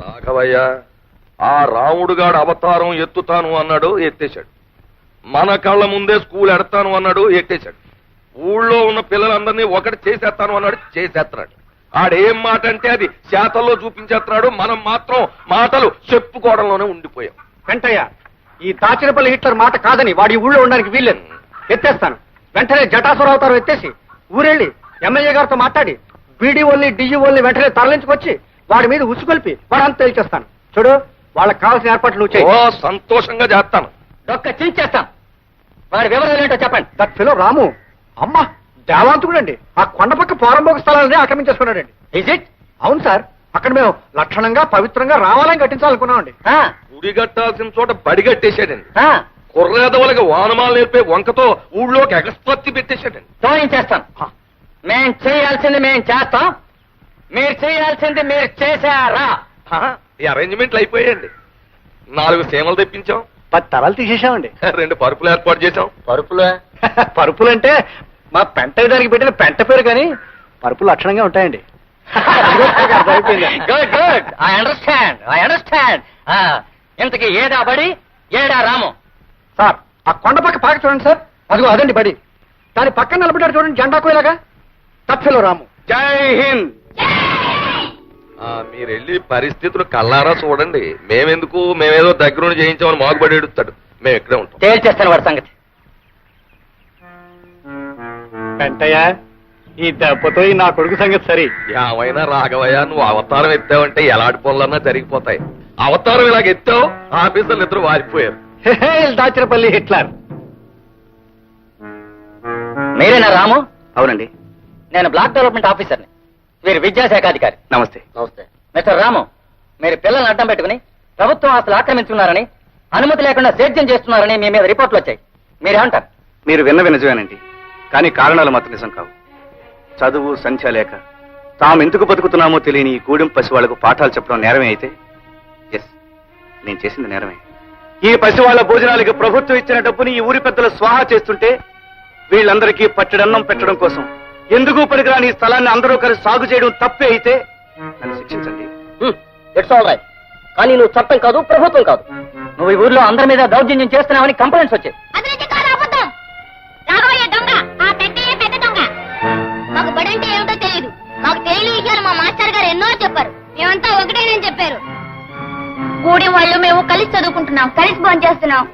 రాఘవయ్య ఆ రాముడుగాడు అవతారం ఎత్తుతాను అన్నాడు ఎత్తేశాడు. మన కళ్ళ ముందే స్కూల్ ఎడతాను అన్నాడు ఎట్టేశాడు ఊళ్ళో ఉన్న పిల్లలందరినీ ఒకటి చేసేస్తాను అన్నాడు చేసేస్తున్నాడు. ఆడేం మాట అంటే అది శాతల్లో చూపించేస్తున్నాడు. మనం మాత్రం మాటలు చెప్పుకోవడంలోనే ఉండిపోయాం. వెంటయ్య ఈ తాచినపల్లి హిట్లర్ మాట కాదని వాడి ఊళ్ళో ఉండడానికి వీల్లేదు. ఎత్తేస్తాను. వెంటనే జటాసుర అవతారం ఎత్తేసి ఊరెళ్ళి ఎమ్మెల్యే గారితో మాట్లాడి బీడీఓల్ని డిఈఓల్ని వెంటనే తరలించుకొచ్చి వాడి మీద ఉసుకొల్పి వాడంతా తేల్చేస్తాను చూడు వాళ్ళకి కావాల్సిన ఏర్పాట్లు నువ్వు ఓ చేయి సంతోషంగా చేస్తాను. ఒక్క చించేస్తాం వాడి వివరాలు ఏంటో చెప్పండి. That fellow Ramu. అమ్మా దేవాంతుడండి ఆ కొండపక్క పోరంబోక స్థలాలని ఆక్రమించేసుకున్నాడండి. ఇజ్ ఇట్ అవును సార్. అక్కడ మేము లక్షణంగా పవిత్రంగా రావాలని కట్టించాలనుకున్నామండి గుడి కట్టాల్సిన చోట బడి కట్టేశాడండి. కుర్రేదవులకి వానమాలు నేర్పే వంకతో ఊళ్ళోకి ఎగస్పత్తి పెట్టేశాడండి. తోయించేస్తాం మేం చేయాల్సింది మేం చేస్తాం. మీరు చేయాల్సింది మీరు చేశారా? ఈ అరేంజ్మెంట్లు అయిపోయాయండి. నాలుగు సీమలు తెప్పించాం. పది తరాలు తీసేసామండి రెండు పరుపులు ఏర్పాటు చేశాం. పరుపులు? పరుపులు అంటే మా పెంట దానికి పెట్టిన పెంట పేరు కానీ పరుపులు లక్షణంగా ఉంటాయండి. Good good I understand I understand ఇంతకి ఏడా బడి? ఏడా రాము? సార్ ఆ కొండ పక్క పాక చూడండి సార్. అదిగో అదండి బడి. దాని పక్కన నిలబడ్డాడు చూడండి జెండా కోయలాగా. తప్పిలో రాము. జై హింద్. మీరు వెళ్ళి పరిస్థితులు కల్లారా చూడండి. మేమెందుకు? మేమేదో దగ్గరుండి చేయించామని మాగుబడి ఎడుతాడు మేము ఇక్కడే ఉంటాం. తేల్చేస్తాను వాడి సంగతి. వెంటయ్య ఈ దెబ్బతో ఈ నా కొడుకు సంగతి సరి. ఏమైనా రాఘవయ్య నువ్వు అవతారం ఎత్తావంటే ఎలాంటి పనులన్నా జరిగిపోతాయి. అవతారం ఇలాగ ఎత్తావు ఆఫీసర్లు ఇద్దరు వారిపోయారు. దాచిరపల్లి హిట్లర్. మీరేనా రాము? అవునండి. నేను బ్లాక్ డెవలప్మెంట్ ఆఫీసర్ని. మీరు విద్యాశాఖ అధికారి నమస్తే. నమస్తే. మిస్టర్ రాము మీరు పిల్లల్ని అడ్డం పెట్టుకుని ప్రభుత్వం ఆస్తులు ఆక్రమించుకున్నారని అనుమతి లేకుండా సేద్యం చేస్తున్నారని మీ మీద రిపోర్ట్లు వచ్చాయి. మీరేమంటారు? మీరు విన్న నిజమేనండి కానీ కారణాలు మాత్రం నిజం కావు. చదువు సంఖ్య లేక తాము ఎందుకు బతుకుతున్నామో తెలియని ఈ గూడెం పసి వాళ్ళకు పాఠాలు చెప్పడం నేరమే అయితే? ఎస్ నేను చేసింది నేరమే. ఈ పసి వాళ్ళ భోజనాలకి ప్రభుత్వం ఇచ్చిన డబ్బుని ఈ ఊరి పెద్దలు స్వాహా చేస్తుంటే వీళ్ళందరికీ పట్టడన్నం పెట్టడం కోసం ఎందుకు పనికిరాని ఈ స్థలాన్ని అందరూ కలిసి సాగు చేయడం తప్పే అయితే? నన్ను శిక్షించండి. ఇట్స్ ఆల్ రైట్ కానీ నువ్వు చట్టం కాదు ప్రభుత్వం కాదు. నువ్వు ఈ ఊర్లో అందరి మీద దౌర్జన్యం చేస్తున్నావని కంప్లైంట్స్ వచ్చాయి. అది నిజంగా అబద్ధం. రాఘవయ్య దొంగ ఆ పెద్దయ్య పెద్ద దొంగ? మాకు బడంటే ఏమిటో తెలియదు మాకు తెలియని విషయాలు మా మాస్టర్ గారు ఎన్నో చెప్పారు. మేమంతా ఒకటేనని చెప్పారు. కూడి వాళ్ళు మేము కలిసి చదువుకుంటున్నాం కలిసి భోజనం చేస్తున్నాం.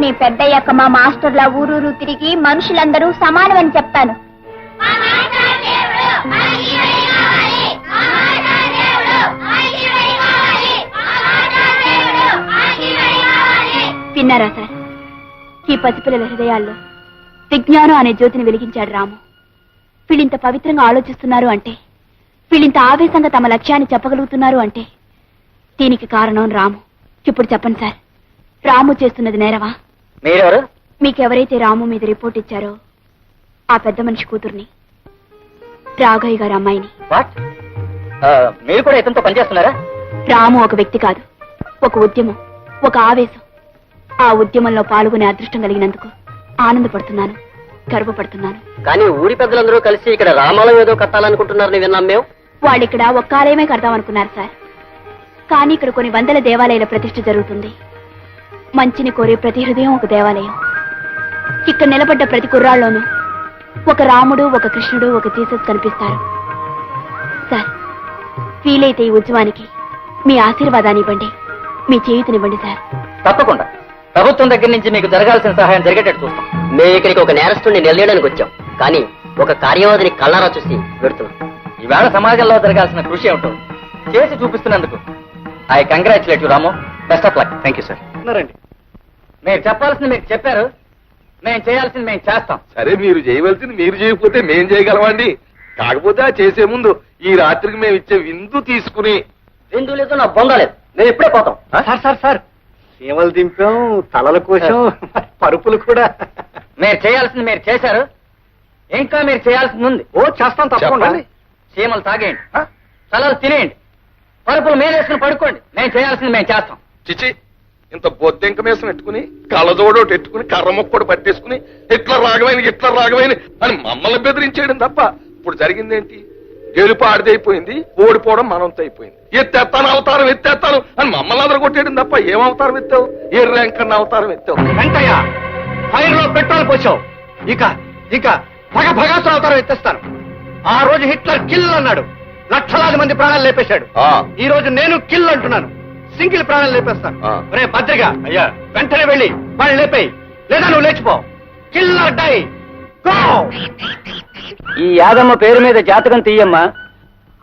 నీ పెద్దయ్యాక మా మాస్టర్ల ఊరూరు తిరిగి మనుషులందరూ సమానమని చెప్తాను. విన్నారా సార్? ఈ పసిపిల్లల హృదయాల్లో విజ్ఞానం అనే జ్యోతిని వెలిగించాడు రాము. వీళ్ళింత పవిత్రంగా ఆలోచిస్తున్నారు అంటే వీళ్ళింత ఆవేశంగా తమ లక్ష్యాన్ని చెప్పగలుగుతున్నారు అంటే దీనికి కారణం రాము. ఇప్పుడు చెప్పండి సార్. రాము చేస్తున్నది నేరవా మీరెవరు? మీకెవరైతే రాము మీద రిపోర్ట్ ఇచ్చారో ఆ పెద్ద మనిషి కూతుర్ని. రాఘయ్య గారి అమ్మాయిని. వాట్ మీరు కూడా ఇతనితో పనిచేస్తున్నారా? రాము ఒక వ్యక్తి కాదు. ఒక ఉద్యమం ఒక ఆవేశం. ఆ ఉద్యమంలో పాల్గొనే అదృష్టం కలిగినందుకు ఆనందపడుతున్నాను గర్వపడుతున్నాను. కానీ ఊరి పెద్దలందరూ కలిసి ఇక్కడ రామాలయం ఏదో కట్టాలనుకుంటున్నారని విన్నాం మేము. వాళ్ళిక్కడ ఒక్క ఆలయమే కడదాం అనుకున్నారు సార్. కానీ ఇక్కడ కొన్ని వందల దేవాలయాల ప్రతిష్ఠ జరుగుతుంది. మంచిని కోరే ప్రతి హృదయం ఒక దేవాలయం. ఇక్కడ నిలబడ్డ ప్రతి కుర్రాళ్ళలోనూ ఒక రాముడు ఒక కృష్ణుడు ఒక జీసస్ కనిపిస్తారు. సార్ వీలైతే ఈ ఉద్యమానికి మీ ఆశీర్వాదాన్ని ఇవ్వండి. మీ చేయుతనివ్వండి సార్. తప్పకుండా. ప్రభుత్వం దగ్గర నుంచి మీకు జరగాల్సిన సహాయం జరిగేటట్టు చూస్తాం. మేము ఇక్కడికి ఒక నేరస్తుడిని నిలయడానికి వచ్చాం. కానీ ఒక కార్యవాదిని కళ్ళారా చూసి పెడుతున్నాం ఈవేళ సమాజంలో జరగాల్సిన కృషి ఏమిటో చేసి చూపిస్తున్నందుకు I congratulate you Ramu. Best of luck. Thank you sir మీరు చెప్పాల్సింది మీకు చెప్పారు. మేము చేయాల్సింది మేము చేస్తాం. సరే మీరు చేయవలసింది మీరు చేయకపోతే మేం చేయగలమండి. కాకపోతే ఆ చేసే ముందు ఈ రాత్రికి మేము ఇచ్చే విందు తీసుకుని. బిందు లేదు నా బొంద లేదు. మేము ఇప్పుడే పోతాం. Sir sir sir. సీమలు దింపాం తలల కోసం పరుపులు కూడా. మీరు చేయాల్సింది మీరు చేశారు. ఇంకా మీరు చేయాల్సింది ఉంది. ఓ చేస్తాం తప్పకుండా. చీమలు తాగేయండి. తలలు తినేయండి. పరుపులు మీరు వేసుకుని పడుకోండి. మేము చేయాల్సింది మేము చేస్తాం. చిచి ఇంత బొద్దెంక మీసం పెట్టుకుని కళ్ళజోడు ఒకటి ఎట్టుకుని కర్ర మొక్కడు పట్టేసుకుని ఇట్లా రాగమైన ఇట్లా రాగమైన అని మమ్మల్ని బెదిరించేయడం తప్ప ఇప్పుడు జరిగిందేంటి? గెలుపు ఆడిదైపోయింది ఓడిపోవడం మనంతో అయిపోయింది. ఎత్తేస్తాను అవతారం ఎత్తేస్తాను అని మమ్మల్ని అందరూ కొట్టేయడం తప్ప ఏం అవతారం ఎత్తావు? ఏ ర్యాంక్ అన్న అవతారం ఎత్తావు? వెంకయ్య ఫైర్లో పెట్రోల్ పోసావు. ఇక ఇక భగ భగాసులు అవుతారో ఎత్తేస్తాను. ఆ రోజు హిట్లర్ కిల్ అన్నాడు. లక్షలాది మంది ప్రాణాలు లేపేశాడు. ఆ, ఈ రోజు నేను కిల్ అంటున్నాను. సింగిల్ ప్రాణాలు లేపేస్తాను ఆ. రే భద్రగా. అయ్యా. వెంటనే వెళ్ళి వాళ్ళు లేపేయి. లేదా నువ్వు లేచిపో. కిల్లర్ డై గో ఈ యాదమ్మ పేరు మీద జాతకం తీయమ్మా.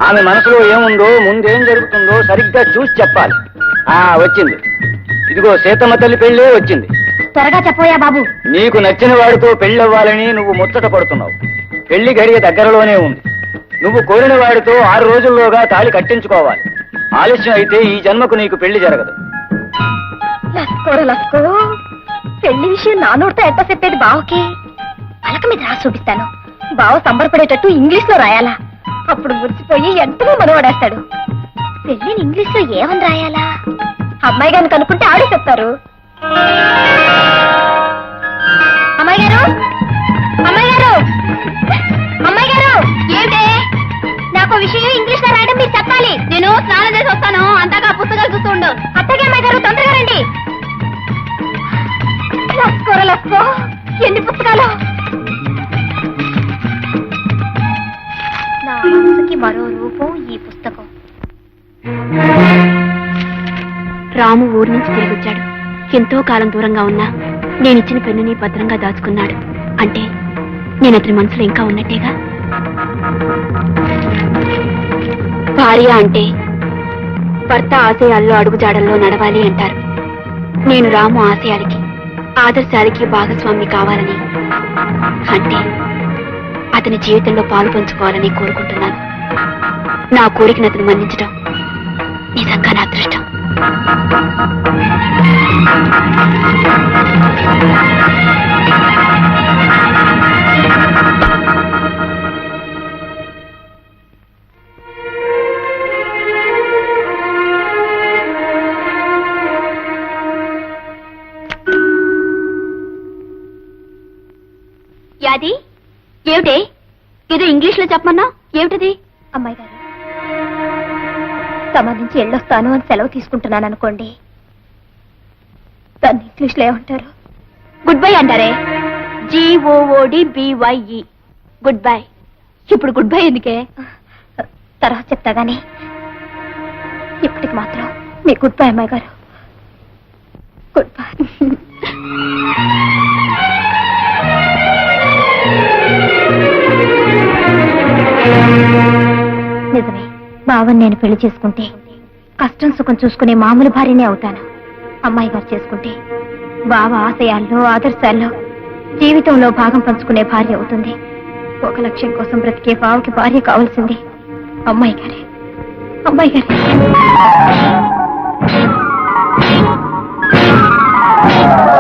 ఆమె మనసులో ఏముందో ముందేం జరుగుతుందో సరిగ్గా చూసి చెప్పాలి. ఆ వచ్చింది. ఇదిగో సీతమ్మ తల్లి పెళ్ళే వచ్చింది. త్వరగా చెప్పోయా బాబు. నీకు నచ్చిన వాడితో పెళ్ళవ్వాలని నువ్వు ముచ్చట పడుతున్నావు. పెళ్ళి గడియ దగ్గరలోనే ఉంది. నువ్వు కోరిన వాడితో ఆరు రోజుల్లోగా తాళి కట్టించుకోవాలి. ఆలస్యం అయితే ఈ జన్మకు నీకు పెళ్ళి జరగదు. లస్కోరా లస్కో. పెళ్ళి విషయం నా నోటితో ఎట్ట చెప్పేది బావకి? పలక మీద రాసి చూపిస్తాను. బావ సంబరపడేటట్టు ఇంగ్లీష్లో రాయాలా? అప్పుడు మురిసిపోయి ఎంతగా మనవాడేస్తాడు. పెళ్ళిని ఇంగ్లీష్లో ఏమని రాయాలా? అమ్మాయి గారిని కనుక్కుంటే ఆడే చెప్తారు. అమ్మాయి గారు? అమ్మాయి గారు? అమ్మాయి గారు? ఏంటే నాకు విషయం ఇంగ్లీష్లో రాయడం మీరు చెప్పాలి? నేను స్నానం చేసి వస్తాను. అంతగా పుస్తకాలు చూస్తుండు అత్తగా అమ్మాయి గారు తొందరగా రండి. లస్కోర లస్కో ఎన్ని పుస్తకాలు? నా మనసుకి మరో రూపం ఈ పుస్తకం. రాము ఊరి నుంచి తిరిగి వచ్చాడు ఎంతో కాలం దూరంగా ఉన్నా నేనిచ్చిన పెన్నుని భద్రంగా దాచుకున్నాడు. అంటే నేను అతని మనసులో ఇంకా ఉన్నట్టేగా? భార్య అంటే భర్త ఆశయాల్లో అడుగుజాడల్లో నడవాలి అంటారు. నేను రాము ఆశయాలకి ఆదర్శాలకి భాగస్వామి కావాలని. అంటే అతని జీవితంలో పాలు పంచుకోవాలని కోరుకుంటున్నాను. నా కోరికను అతను మన్నించడం నిజంగా నా అదృష్టం. యాది? ఏమిటి? ఏదో ఇంగ్లీష్లో చెప్పమన్నా? ఏమిటది? అమ్మాయి గారు తమ నుంచి వెళ్ళొస్తాను అని సెలవు తీసుకుంటున్నాను అనుకోండి. దాన్ని ఇంగ్లీష్లో ఏమంటారు? గుడ్ బై అంటారే. G O O D B Y E good bye. ఇప్పుడు గుడ్ బై ఎందుకే? తర్వాత చెప్తా గానీ ఇప్పటికి మాత్రం మీ గుడ్ బై అమ్మాయి గారు. బావని నేను పెళ్ళి చేసుకుంటే కష్టం సుఖం చూసుకునే మామూలు భార్యనే అవుతాను. అమ్మాయి గారు చేసుకుంటే బావ ఆశయాల్లో ఆదర్శాల్లో జీవితంలో భాగం పంచుకునే భార్య అవుతుంది. ఒక లక్ష్యం కోసం బ్రతికే బావకి భార్య కావాల్సింది అమ్మాయి గారే. అమ్మాయి గారే. Thank you.